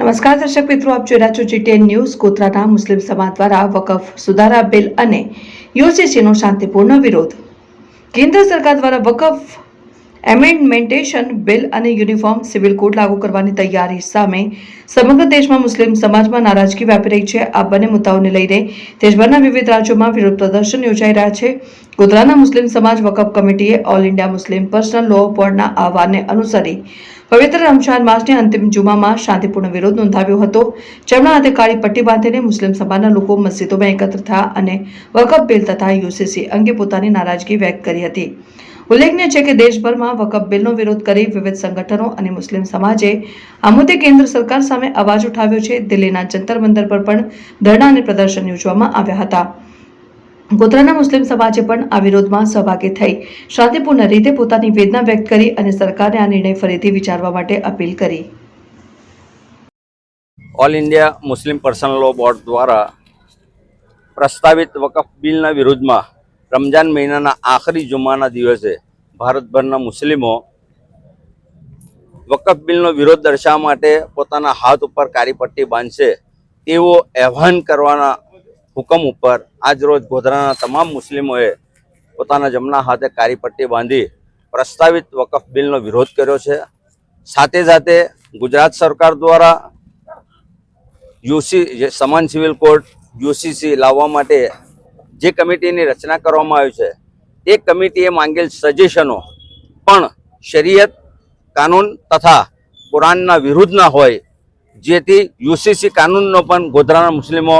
નમસ્કાર દર્શક મિત્રો, આપ જોઈ રહ્યા છો જીટીએન ન્યૂઝ ગોધરાના મુસ્લિમ સમાજ દ્વારા વકફ સુધારા બિલ અને યુસીસીનો શાંતિપૂર્ણ વિરોધ. કેન્દ્ર સરકાર દ્વારા વકફ એમેન્ડમેન્ટેશન બિલ અને યુનિફોર્મ સિવિલ કોડ લાગુ કરવાની તૈયારી સામે સમગ્ર દેશમાં મુસ્લિમ સમાજમાં નારાજગી વ્યાપી રહી છે. આ બંને મુદ્દાઓને લઈને દેશભરના વિવિધ રાજ્યોમાં વિરોધ પ્રદર્શન યોજાઈ રહ્યા છે. ગોધરાના મુસ્લિમ સમાજ વકફ કમિટીએ All India Muslim Personal Law બોર્ડના આહવાનને અનુસરી પવિત્ર રમજાન માસની અંતિમ જુમામાં શાંતિપૂર્ણ વિરોધ નોંધાવ્યો હતો. જેમના હાથે કાળી પટ્ટી બાંધીને મુસ્લિમ સમાજના લોકો મસ્જિદોમાં એકત્ર થયા અને વકફ બિલ તથા યુસીસી અંગે પોતાની નારાજગી વ્યક્ત કરી હતી. ઉલ્લેખનીય છે કે દેશભરમાં વકફ બિલનો વિરોધ કરી વિવિધ સંગઠનો અને મુસ્લિમ સમાજે આ મુદ્દે કેન્દ્ર સરકાર સામે અવાજ ઉઠાવ્યો છે. દિલ્હીના જંતર મંતર પર પણ ધરણા અને પ્રદર્શન યોજવામાં આવ્યા હતા. ગોધરાના મુસ્લિમ સમાજે પણ આ વિરોધમાં સહભાગી થઈ. શાંતિપૂર્ણ રીતે પોતાની વેદના વ્યક્ત કરી અને સરકારને આ નિર્ણય ફરીથી વિચારવા માટે અપીલ કરી. All India Muslim Personal Law Board દ્વારા પ્રસ્તાવિત વકફ બિલના વિરોધમાં રમજાન મહિનાના આખરી જુમ્માના દિવસે ભારતભરના મુસ્લિમો વકફ બિલનો વિરોધ દર્શાવવા માટે પોતાના હાથ ઉપર કાળી પટ્ટી બાંધશે તેવો આહ્વાન કરવાના હુકમ ઉપર આજરોજ ગોધરાના તમામ મુસ્લિમોએ પોતાના જમણા હાથે કારી પટ્ટી બાંધી પ્રસ્તાવિત વકફ બિલનો વિરોધ કર્યો છે. સાથે સાથે ગુજરાત સરકાર દ્વારા યુસી સમાન સિવિલ કોડ યુસીસી લાવવા માટે જે કમિટીની રચના કરવામાં આવી છે એ કમિટીએ માંગેલ સજેશનો પણ શરીયત, કાનૂન તથા કુરાનના વિરુદ્ધના હોય, જેથી યુસીસી કાનૂનનો પણ ગોધરાના મુસ્લિમો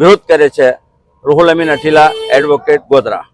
વિરોધ કરે છે. રૂહુલ અમીન અઠીલા એડવોકેટ ગોધરા.